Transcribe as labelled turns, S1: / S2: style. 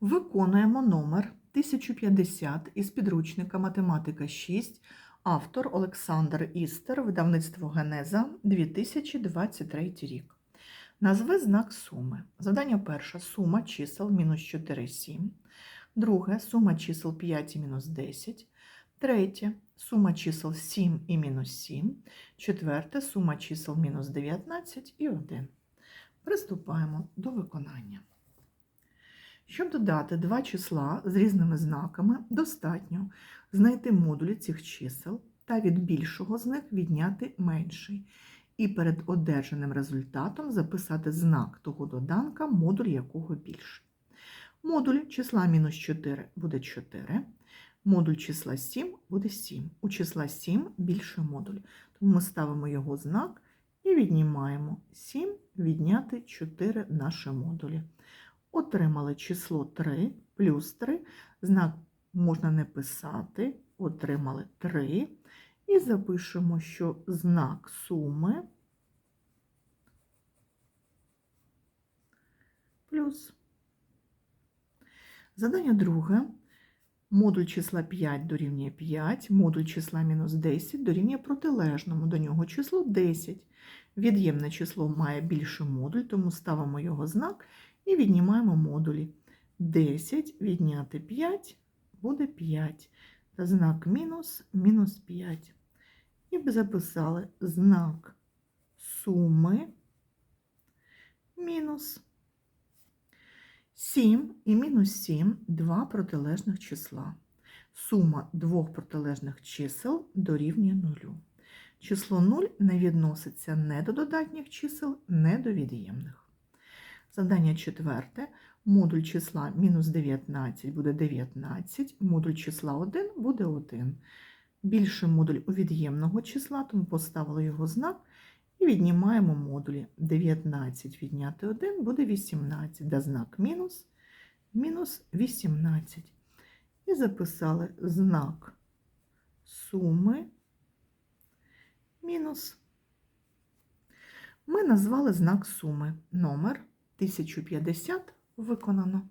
S1: Виконуємо номер 1050 із підручника Математика 6, автор Олександр Істер, видавництво Генеза 2023 рік. Назви знак суми. Задання перше сума чисел мінус 4, 7. Друге сума чисел 5 і мінус 10. Третє сума чисел 7 і мінус 7. Четверте сума чисел мінус 19 і 1. Приступаємо до виконання. Щоб додати два числа з різними знаками, достатньо знайти модулі цих чисел та від більшого з них відняти менший. І перед одержаним результатом записати знак того доданка, модуль якого більший. Модуль числа мінус 4 буде 4, модуль числа 7 буде 7. У числа 7 більший модуль. Тому ми ставимо його знак і віднімаємо 7 відняти 4 наші модулі. Отримали число 3 плюс 3, знак можна не писати, отримали 3. І запишемо, що знак суми плюс. Задання друге. Модуль числа 5 дорівнює 5, модуль числа мінус 10 дорівнює протилежному до нього числу 10. Від'ємне число має більший модуль, тому ставимо його знак і віднімаємо модулі. 10 відняти 5 буде 5. Та знак мінус мінус 5. І б записали знак суми мінус 7 і мінус 7 два протилежних числа. Сума двох протилежних чисел дорівнює 0. Число 0 не відноситься не до додатніх чисел, не до від'ємних. Задання четверте. Модуль числа мінус 19 буде 19, модуль числа 1 буде 1. Більший модуль у від'ємного числа, тому поставили його знак і віднімаємо модулі. 19 відняти 1 буде 18, да знак мінус, мінус 18. І записали знак суми мінус. Ми назвали знак суми номер 1050 виконано.